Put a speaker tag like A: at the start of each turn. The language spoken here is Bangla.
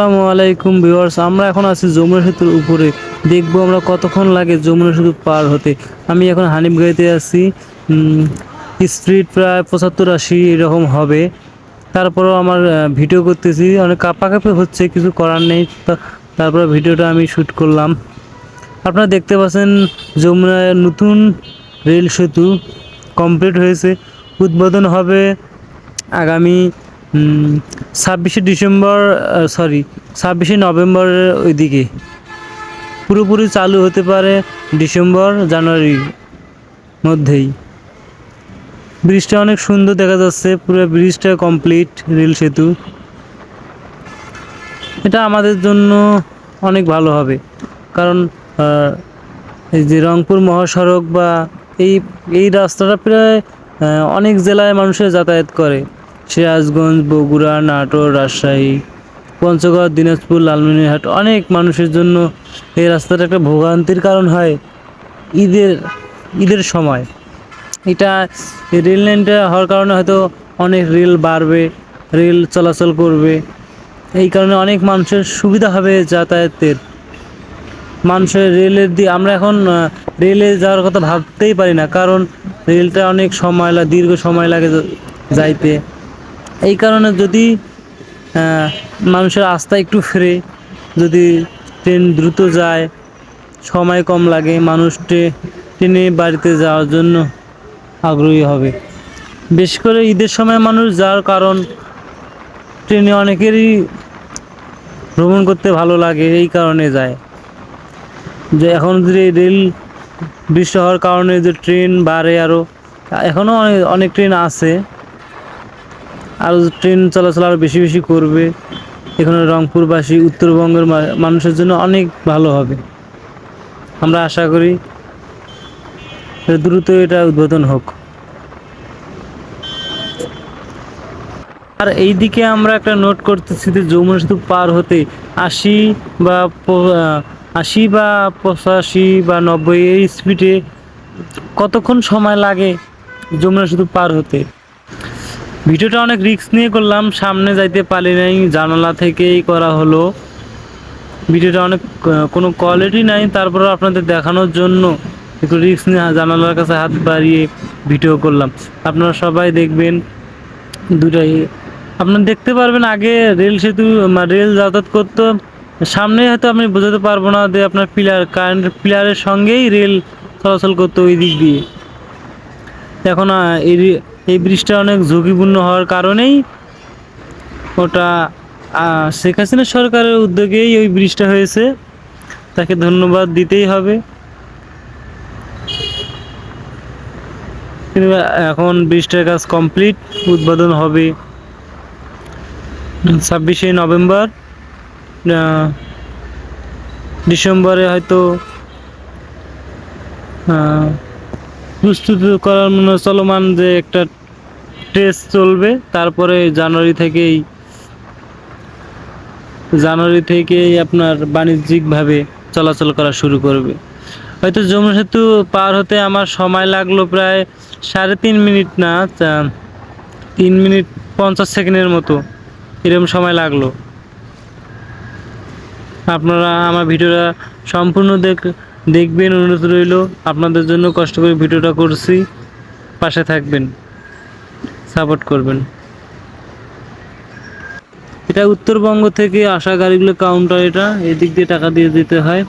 A: আসসালামু আলাইকুম ভিউয়ার্স, আমরা এখন আছি যমুনা সেতুর উপরে। দেখব আমরা কতক্ষণ লাগে যমুনা সেতু পার হতে। আমি এখন হানিফ গাড়িতে আছি স্পিড প্রায় পঁচাত্তর আশি এরকম হবে। তারপরেও আমার ভিডিও করতেছি, অনেক কাঁপাকাঁপি হচ্ছে, কিছু করার নেই। তারপরে ভিডিওটা আমি শ্যুট করলাম। আপনারা দেখতে পাচ্ছেন যমুনায় নতুন রেল সেতু কমপ্লিট হয়েছে। উদ্বোধন হবে আগামী ছাব্বিশে ডিসেম্বর সরি ছাব্বিশে নভেম্বরের ওইদিকে। পুরোপুরি চালু হতে পারে ডিসেম্বর, জানুয়ারির মধ্যেই। ব্রিজটা অনেক সুন্দর দেখা যাচ্ছে, পুরো ব্রিজটা কমপ্লিট রেল সেতু। এটা আমাদের জন্য অনেক ভালো হবে। কারণ এই যে রংপুর মহাসড়ক বা এই এই রাস্তাটা প্রায় অনেক জেলায় মানুষের যাতায়াত করে। সিরাজগঞ্জ, বগুড়া, নাটোর, রাজশাহী, পঞ্চগড়, দিনাজপুর, লালমনিরহাট অনেক মানুষের জন্য এই রাস্তাটা একটা ভোগান্তির কারণ হয় ঈদের ঈদের সময়। এটা রেল লাইনটা হওয়ার কারণে হয়তো অনেক রেল বাড়বে, রেল চলাচল করবে। এই কারণে অনেক মানুষের সুবিধা হবে যাতায়াতের। মানুষের রেলের দিয়ে আমরা এখন রেলে যাওয়ার কথা ভাবতেই পারি না, কারণ রেলটা অনেক সময় লাগে দীর্ঘ সময় লাগে যাইতে। এই কারণে যদি মানুষের আস্থা একটু ফিরে, যদি ট্রেন দ্রুত যায়, সময় কম লাগে, মানুষ ট্রে- ট্রেনে বাড়িতে যাওয়ার জন্য আগ্রহী হবে। বেশ করে ঈদের সময় মানুষ যাওয়ার কারণ, ট্রেনে অনেকেরই ভ্রমণ করতে ভালো লাগে, এই কারণে যায়। যে এখন যে রেল বৃষ্টি হওয়ার কারণে যে ট্রেন বাড়ে আরও এখনও অনেক অনেক ট্রেন আছে। আরও ট্রেন চলাচল আরও বেশি বেশি করবে। এখানে রংপুরবাসী, উত্তরবঙ্গের মানুষের জন্য অনেক ভালো হবে। আমরা আশা করি দ্রুত এটা উদ্বোধন হোক। আর এই দিকে আমরা একটা নোট করতেছি যে যমুনা সেতু পার হতে আশি বা আশি বা পঁচাশি বা নব্বই এই স্পিডে কতক্ষণ সময় লাগে যমুনা সেতু পার হতে? ভিডিওটা অনেক রিস্ক নিয়ে করলাম, সামনে যাইতে পারি নাই, জানালা থেকেই করা হলো। ভিডিওটা অনেক কোনো কোয়ালিটি নাই, তারপরে আপনাদের দেখানোর জন্য একটু রিস্ক নিয়ে জানালার কাছে হাত বাড়িয়ে ভিডিও করলাম। আপনারা সবাই দেখবেন, দুটাই। আপনারা দেখতে পারবেন, আগে রেল সেতু রেল যাতায়াত করতো সামনে হয়তো আমি বোঝাতে পারব না যে আপনার পিলার কারেন্ট পিলারের সঙ্গেই রেল চলাচল করতো ওই দিক দিয়ে। এখন এই এই ব্রিজটা অনেক ঝুঁকিপূর্ণ হওয়ার কারণেই ওটা শেখ হাসিনা সরকারের উদ্যোগেই ওই ব্রিজটা হয়েছে। তাকে ধন্যবাদ দিতেই হবে। কিন্তু এখন ব্রিজটার কাজ কমপ্লিট, উদ্বোধন হবে ছাব্বিশে নভেম্বর ডিসেম্বরে হয়তো প্রস্তুত করার মনে চলমান যে একটা টেস্ট চলবে, তারপরে জানুয়ারি থেকেই জানুয়ারি থেকেই আপনার বাণিজ্যিকভাবে চলাচল করা শুরু করবে। হয়তো যমুনা সেতু পার হতে আমার সময় লাগল প্রায় সাড়ে তিন মিনিট না তিন মিনিট পঞ্চাশ সেকেন্ডের মতো, এরকম সময় লাগল। আপনারা আমার ভিডিওটা সম্পূর্ণ দেখ, দেখবেন, অনুরোধ রইল। আপনাদের জন্য কষ্ট করে ভিডিওটা করছি। পাশে থাকবেন। সাপোর্ট করবেন। এটা উত্তরবঙ্গ থেকে আসা গাড়িগুলো কাউন্টার এটা এদিক দিয়ে টাকা দিয়ে দিতে হয়।